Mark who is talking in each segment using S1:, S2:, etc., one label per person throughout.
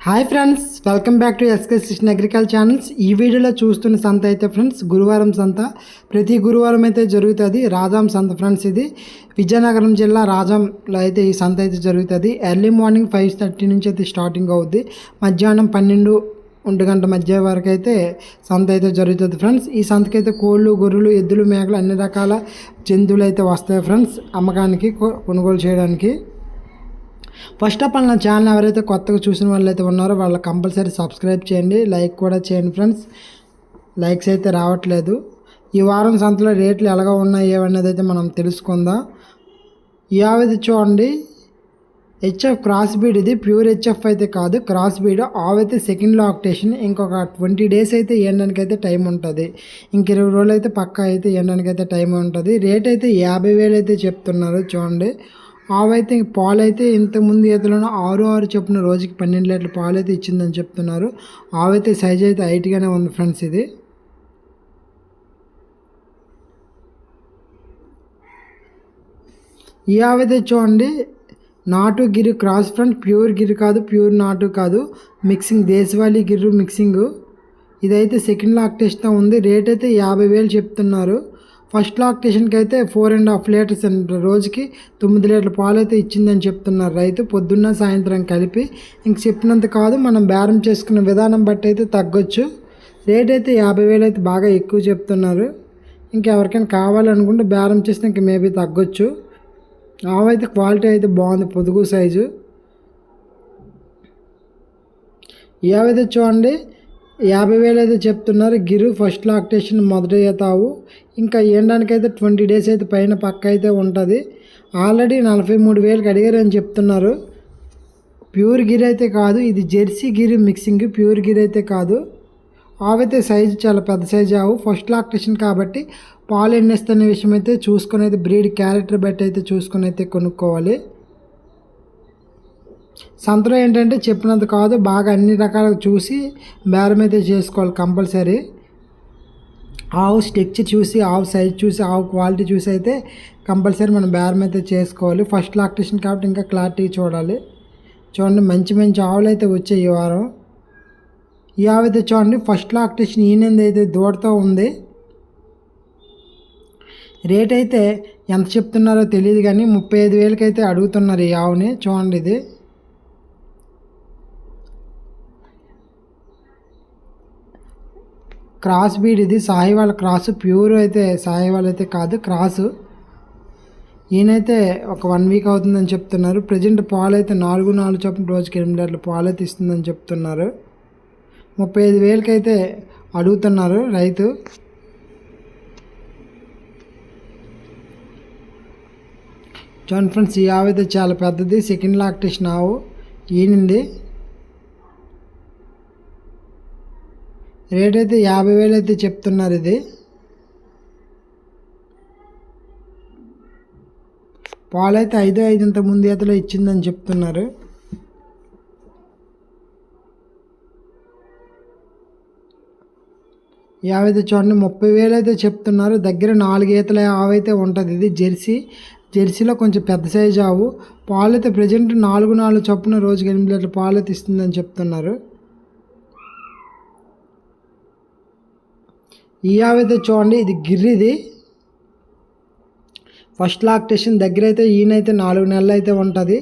S1: Hi friends welcome back to SK సిస్టన్ agriculture channels ఈ వీడియోలో చూస్తున్న సంత అయితే ఫ్రెండ్స్ గురువారం సంత. ప్రతి గురువారం అయితే జరుగుతుంది రాజాం సంత ఫ్రెండ్స్ ఇది. విజయనగరం జిల్లా రాజాంలో అయితే ఈ సంత అయితే జరుగుతుంది. ఎర్లీ మార్నింగ్ ఫైవ్ థర్టీ నుంచి అయితే స్టార్టింగ్ అవుద్ది. మధ్యాహ్నం పన్నెండు ఒంటి గంట మధ్య వరకు అయితే సంత అయితే జరుగుతుంది ఫ్రెండ్స్ ఈ సంతకైతే కోళ్ళు గొర్రెలు ఎద్దులు మేకలు అన్ని రకాల జంతువులు అయితే వస్తాయి ఫ్రెండ్స్ అమ్మకానికి కొ- కొనుగోలు చేయడానికి. ఫస్ట్ ఆఫ్ ఆల్ నా ఛానల్ ఎవరైతే కొత్తగా చూసిన వాళ్ళు అయితే ఉన్నారో వాళ్ళు కంపల్సరీ సబ్స్క్రైబ్ చేయండి. లైక్ కూడా చేయండి ఫ్రెండ్స్ లైక్స్ అయితే రావట్లేదు. ఈ వారం సంతలో రేట్లు ఎలాగ ఉన్నాయి ఏమనేది అయితే మనం తెలుసుకుందాం. ఈ చూడండి. హెచ్ఎఫ్ క్రాస్ బీడ్ ఇది. ప్యూర్ హెచ్ఎఫ్ అయితే కాదు. క్రాస్ బీడ్ ఆవైతే సెకండ్ లాక్టేషన్ ఇంకొక ట్వంటీ డేస్ అయితే ఎండడానికి అయితే టైం ఉంటుంది. ఇంక ఇరవై రోజులు అయితే పక్కా అయితే ఎండడానికి అయితే టైం ఉంటుంది. రేట్ అయితే యాభై వేలు అయితే చెప్తున్నారు చూడండి. ఆవైతే పాలైతే ఇంతకుముందు ఈతలోనూ ఆరు ఆరు చొప్పున రోజుకి పన్నెండు లీటర్ల పాలు అయితే ఇచ్చిందని చెప్తున్నారు. ఆవైతే సైజ్ అయితే హైట్గానే ఉంది ఫ్రెండ్స్ ఇది. ఈ ఆవైతే చూడండి నాటు గిరి క్రాస్ ఫ్రంట్ ప్యూర్ గిరి కాదు ప్యూర్ నాటు కాదు. మిక్సింగ్ దేశవాళీ గిర్రు మిక్సింగ్. ఇదైతే సెకండ్ లాక్టేషన్ ఉంది. రేట్ అయితే యాభై వేలు చెప్తున్నారు. ఫస్ట్ లాక్టేషన్కి అయితే ఫోర్ అండ్ హాఫ్ లీటర్స్ రోజుకి తొమ్మిది లీటర్ల పాలు అయితే ఇచ్చిందని చెప్తున్నారు రైతు. పొద్దున్న సాయంత్రం కలిపి ఇంక చెప్పినంత కాదు మనం బేరం చేసుకున్న విధానం బట్టి అయితే తగ్గొచ్చు. రేట్ అయితే యాభై వేలు అయితే బాగా ఎక్కువ చెప్తున్నారు. ఇంకెవరికైనా కావాలనుకుంటే బేరం చేస్తే ఇంక మేబీ తగ్గొచ్చు. ఆవైతే క్వాలిటీ అయితే బాగుంది పొదుగు సైజు. ఏవైతే చూడండి యాభై వేలు అయితే చెప్తున్నారు. గిరు ఫస్ట్ లాక్టేషన్ మొదట తావు. ఇంకా ఎండడానికి అయితే ట్వంటీ డేస్ అయితే పైన పక్క అయితే ఉంటుంది. ఆల్రెడీ నలభై మూడు వేలకు అడిగారని చెప్తున్నారు. ప్యూర్ గిర్ అయితే కాదు ఇది Jersey Gir mixing pure Gir అయితే కాదు. ఆవైతే సైజు చాలా పెద్ద సైజు ఆవు. ఫస్ట్ లాక్టేషన్ కాబట్టి పాలు ఎన్నేస్తున్న విషయం అయితే చూసుకొని అయితే బ్రీడ్ క్యారెక్టర్ బట్టి అయితే చూసుకొని అయితే కొనుక్కోవాలి. సంతలో ఏంటంటే చెప్పినంత కాదు బాగా అన్ని రకాలుగా చూసి బేరం అయితే చేసుకోవాలి కంపల్సరీ. ఆవు స్ట్రక్చర్ చూసి ఆవు సైజ్ చూసి ఆవు క్వాలిటీ చూసి అయితే కంపల్సరీ మనం బేరం అయితే చేసుకోవాలి. ఫస్ట్ లాక్టేషన్ కాబట్టి ఇంకా క్లారిటీ చూడాలి. చూడండి మంచి మంచి ఆవులు అయితే వచ్చాయి ఈ వారం. ఈ ఆవు అయితే చూడండి ఫస్ట్ లాక్టేషన్ ఈయనంది అయితే దూడతో ఉంది. రేట్ అయితే ఎంత చెప్తున్నారో తెలియదు కానీ ముప్పై ఐదు వేలకైతే అడుగుతున్నారు ఈ ఆవుని. చూడండి ఇది. క్రాస్ బీడ్ ఇది. సాహివాల్ క్రాస్ ప్యూర్ అయితే సాహివాల్ అయితే కాదు క్రాసు. ఈయనైతే ఒక వన్ వీక్ అవుతుందని చెప్తున్నారు. ప్రజెంట్ పాలు అయితే నాలుగు నాలుగు చొప్పున రోజుకి ఎనిమిది లీటర్లు పాలు అయితే ఇస్తుందని చెప్తున్నారు. ముప్పై ఐదు వేలకైతే అడుగుతున్నారు రైతు. చూడండి ఫ్రెండ్స్ ఈ ఆవు అయితే చాలా పెద్దది. సెకండ్ లాక్టేషన్ ఆవు. ఈనింది రేట్ అయితే యాభై వేలు అయితే చెప్తున్నారు ఇది. పాలైతే ఐదు ఐదు ఇంత ముందు అతలో ఇచ్చిందని చెప్తున్నారు. యావైతే చూడండి ముప్పై వేలు అయితే చెప్తున్నారు. దగ్గర నాలుగు ఈతల ఆవైతే ఉంటుంది ఇది జెర్సీ. జెర్సీలో కొంచెం పెద్ద సైజు ఆవు. పాలు అయితే ప్రజెంట్ నాలుగు నాలుగు చొప్పున రోజుకి ఎనిమిది లీటర్ పాలు అయితే ఇస్తుందని చెప్తున్నారు. ఈ ఆవైతే చూడండి ఇది గిర్రిది ఫస్ట్ లాక్టేషన్ దగ్గర అయితే ఈయనైతే నాలుగు నెలలు అయితే ఉంటుంది.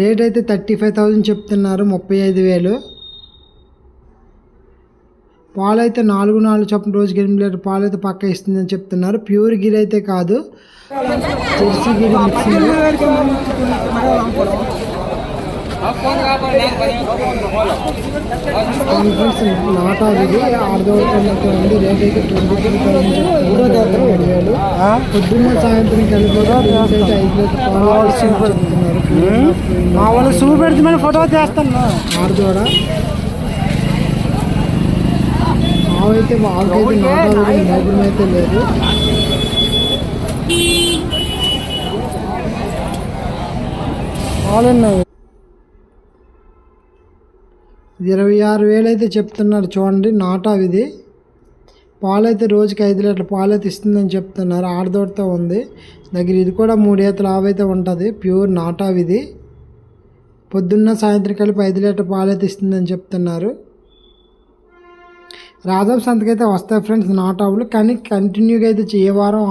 S1: రేట్ అయితే థర్టీ ఫైవ్ థౌజండ్ చెప్తున్నారు ముప్పై ఐదు వేలు. పాలు అయితే నాలుగు నాలుగు చొప్పున రోజుకి ఎనిమిది లీటర్ పాలు అయితే పక్క ఇస్తుందని చెప్తున్నారు. ప్యూర్ గిరి అయితే కాదు. జెర్సీ గిరి మిక్సింగ్ కాన్ఫరెన్స్ నాటా ఇది ఆరుదోటంతో రేట్ అయితే ట్వంటీ త్రీ ఏడు వేలు పొద్దున్న సాయంత్రం కలిపి ఐదు
S2: మా వాళ్ళు షూ పెడితే ఫోటో తీస్తాను
S1: ఆరుదోడ మావైతే ఆవుకైతే నాటాది నైపుణ్యం అయితే లేదు
S2: పాలున్నాయి
S1: ఇరవై ఆరు వేలు అయితే చెప్తున్నారు చూడండి నాటా ఇది పాలైతే రోజుకి ఐదు లీటర్ పాలైతే ఇస్తుందని చెప్తున్నారు ఆడదోడతో ఉంది. దగ్గర ఇది కూడా మూడు ఈతల ఆవైతే ఉంటుంది ప్యూర్ నాటా ఇది పొద్దున్న సాయంత్రం కలిపి ఐదు లీటర్ పాలు అయితే ఇస్తుందని చెప్తున్నారు. రాజం సంతకైతే వస్తాయి ఫ్రెండ్స్ నాట్ ఆవులు కానీ కంటిన్యూగా అయితే ఏ వారం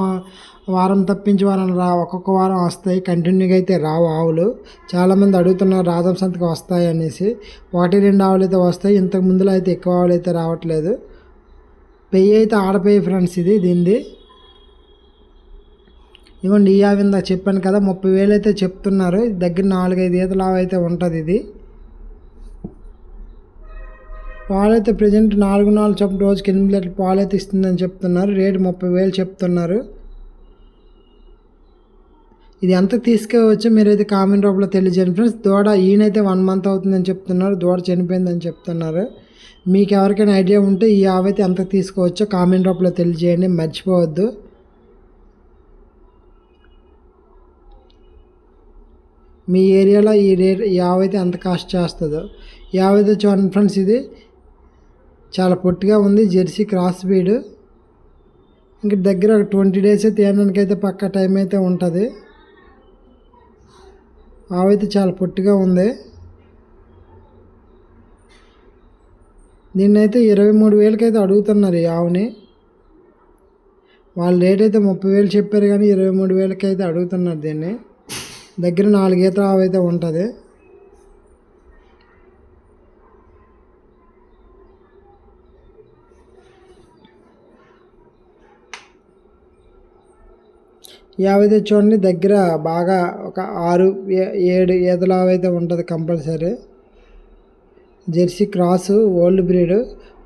S1: వారం తప్పించి వారం రా ఒక్కొక్క వారం వస్తాయి కంటిన్యూగా అయితే రావు ఆవులు. చాలామంది అడుగుతున్నారు రాజం సంతకి వస్తాయి అనేసి. ఒకటి రెండు ఆవులు అయితే వస్తాయి ఇంతకు ముందులో అయితే ఎక్కువ ఆవులు అయితే రావట్లేదు. పెయ్యి అయితే ఆడపెయ్యి ఫ్రెండ్స్ ఇది దీనిది. ఇవ్వండి ఈ ఆవి ఇందాక చెప్పాను కదా ముప్పై వేలు అయితే చెప్తున్నారు. దగ్గర నాలుగైదు ఈతల ఆవు అయితే ఉంటుంది ఇది. పాలైతే ప్రజెంట్ నాలుగు నాలుగు చొప్పున రోజుకి ఎనిమిది లీటర్ పాలు అయితే ఇస్తుందని చెప్తున్నారు. రేటు ముప్పై వేలు చెప్తున్నారు. ఇది ఎంత తీసుకోవచ్చో మీరైతే కామెంట్ రూపంలో తెలియజేయండి ఫ్రెండ్స్ దూడ ఈయనైతే వన్ మంత్ అవుతుందని చెప్తున్నారు. దూడ చనిపోయిందని చెప్తున్నారు. మీకు ఎవరికైనా ఐడియా ఉంటే ఈ ఆవైతే ఎంత తీసుకోవచ్చో కామెంట్ రూపంలో తెలియజేయండి. మర్చిపోవద్దు. మీ ఏరియాలో ఈ రేట్ యావైతే ఎంత కాస్ట్ చేస్తుందో. యావైతే చూడండి ఫ్రెండ్స్ ఇది చాలా పొట్టిగా ఉంది. జెర్సీ క్రాస్ బీడ్ ఇంక దగ్గర ఒక ట్వంటీ డేస్ అయితే తినడానికి అయితే పక్క టైం అయితే ఉంటుంది. ఆవైతే చాలా పొట్టిగా ఉంది. దీన్నైతే ఇరవై మూడు వేలకైతే అడుగుతున్నారు ఈ ఆవుని. వాళ్ళ రేట్ అయితే ముప్పై వేలు చెప్పారు కానీ ఇరవై మూడు వేలకైతే అడుగుతున్నారు దీన్ని. దగ్గర నాలుగు ఈత ఆవు అయితే ఉంటుంది. యావైతే చూడండి దగ్గర బాగా ఒక ఆరు ఏ- ఏడు ఈతల అయితే ఉంటుంది compulsory. Jersey cross old breed.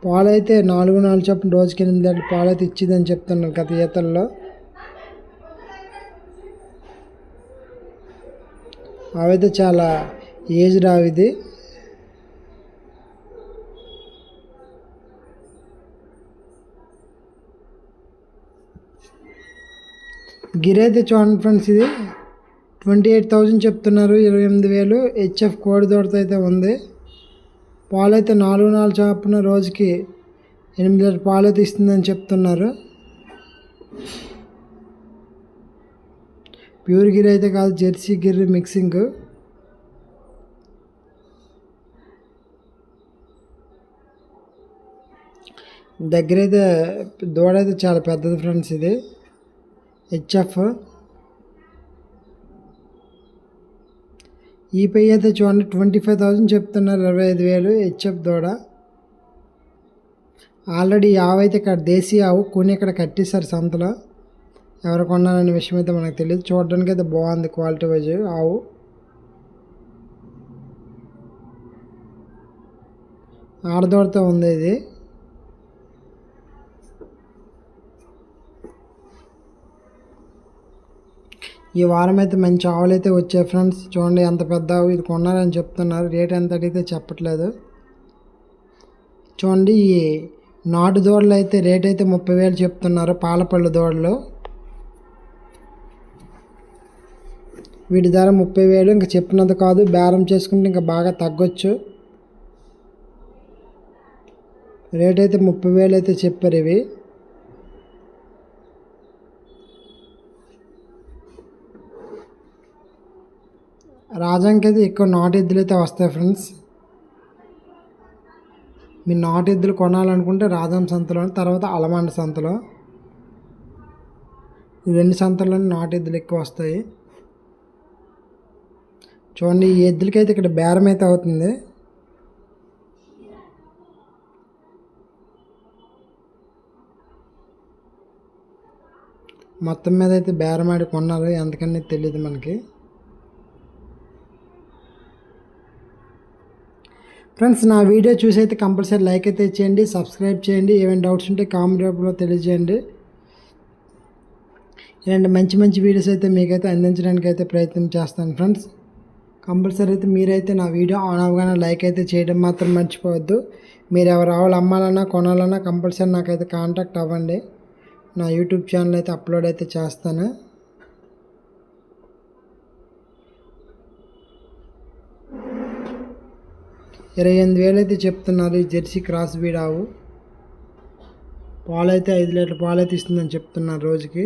S1: పాలు అయితే నాలుగు నాలుగు చొప్పున రోజుకి ఎనిమిది లీటర్ల పాలు అయితే ఇచ్చిందని చెప్తున్నాను గత ఈతల్లో. అవైతే చాలా ఏజ్ రావిది ఇది గిరి అయితే చూడండి ఫ్రెండ్స్ ఇది. ట్వంటీ ఎయిట్ థౌజండ్ చెప్తున్నారు. ఇరవై ఎనిమిది వేలు. హెచ్ఎఫ్ కోడి దూడతో అయితే ఉంది. పాలు అయితే నాలుగు నాలుగు చొప్పున రోజుకి. ఎనిమిది లీటర్ పాలు అయితే ఇస్తుందని చెప్తున్నారు. ప్యూర్ గిరి అయితే కాదు జెర్సీ గిర్రి మిక్సింగ్. దగ్గర అయితే దూడ అయితే చాలా పెద్దది ఫ్రెండ్స్ ఇది. హెచ్ఎఫ్ ఈ పై అయితే చూడండి ట్వంటీ ఫైవ్ థౌజండ్ చెప్తున్నారు ఇరవై ఐదు వేలు హెచ్ఎఫ్ దూడ ఆల్రెడీ ఆవు అయితే ఇక్కడ దేశీ ఆవు కొని ఇక్కడ కట్టేశారు సంతలో. ఎవరు కొన్నారనే విషయం అయితే మనకు తెలియదు. చూడడానికి అయితే బాగుంది క్వాలిటీ వైజ్ ఆవు. ఆడదోడతో ఉంది ఇది. ఈ వారం అయితే మంచి ఆవులు అయితే వచ్చాయి ఫ్రెండ్స్. చూడండి ఎంత పెద్ద ఆవు ఇది కొన్నారని చెప్తున్నారు. రేట్ ఎంత అడిగితే చెప్పట్లేదు. చూడండి ఈ నాటు దూడలు అయితే రేట్ అయితే ముప్పై వేలు చెప్తున్నారు పాలపళ్ళు దూడలు. వీటి ధర ముప్పై వేలు. ఇంకా చెప్పినంత కాదు బేరం చేసుకుంటే ఇంకా బాగా తగ్గొచ్చు. రేట్ అయితే ముప్పై వేలు అయితే చెప్పారు ఇవి. రాజంకి అయితే ఎక్కువ నాటు ఎద్దులు అయితే వస్తాయి ఫ్రెండ్స్. మీరు నాటు ఎద్దులు కొనాలనుకుంటే రాజాం సంతలో తర్వాత అలమండ సంతలో. ఈ రెండు సంతల్లో నాటు ఎద్దులు ఎక్కువ వస్తాయి. చూడండి ఈ ఎద్దులకైతే ఇక్కడ బేరం అయితే అవుతుంది. మొత్తం మీద అయితే బేరమాడి కొన్నారు ఎంతకని తెలియదు మనకి. ఫ్రెండ్స్ నా వీడియో చూసి అయితే కంపల్సరీ లైక్ అయితే చేయండి సబ్స్క్రైబ్ చేయండి. ఏమైనా డౌట్స్ ఉంటే కామెంట్ రూపంలో తెలియజేయండి. ఇలాంటి మంచి మంచి వీడియోస్ అయితే మీకైతే అందించడానికి అయితే ప్రయత్నం చేస్తాను ఫ్రెండ్స్ కంపల్సరీ అయితే మీరైతే నా వీడియో ఆన్ అవ్వగానే లైక్ అయితే చేయడం మాత్రం మర్చిపోవద్దు. మీరు ఎవరు ఆవులు అమ్మాలన్నా కొనాలన్నా కంపల్సరీ నాకైతే కాంటాక్ట్ అవ్వండి. నా యూట్యూబ్ ఛానల్ అయితే అప్లోడ్ అయితే చేస్తాను. ఇరవై ఎనిమిది వేలు అయితే చెప్తున్నారు ఈ జెర్సీ క్రాస్ బీడ్ ఆవు పాలైతే ఐదు లీటర్ పాలైతే ఇస్తుందని చెప్తున్నారు రోజుకి.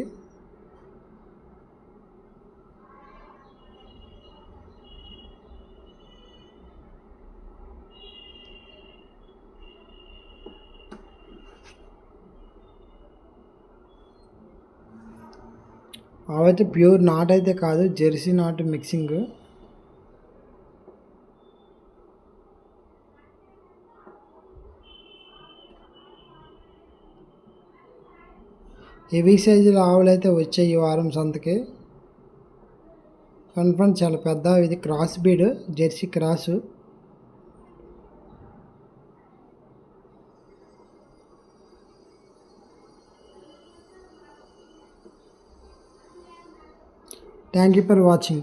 S1: అవైతే ప్యూర్ నాట్ అయితే కాదు జెర్సీ నాట్ మిక్సింగ్. హెవీ సైజుల ఆవులు అయితే వచ్చాయి ఈ వారం సంతకి. కన్ఫర్మ్ చాలా పెద్ద ఇది. Cross breed Jersey cross. Thank you for watching.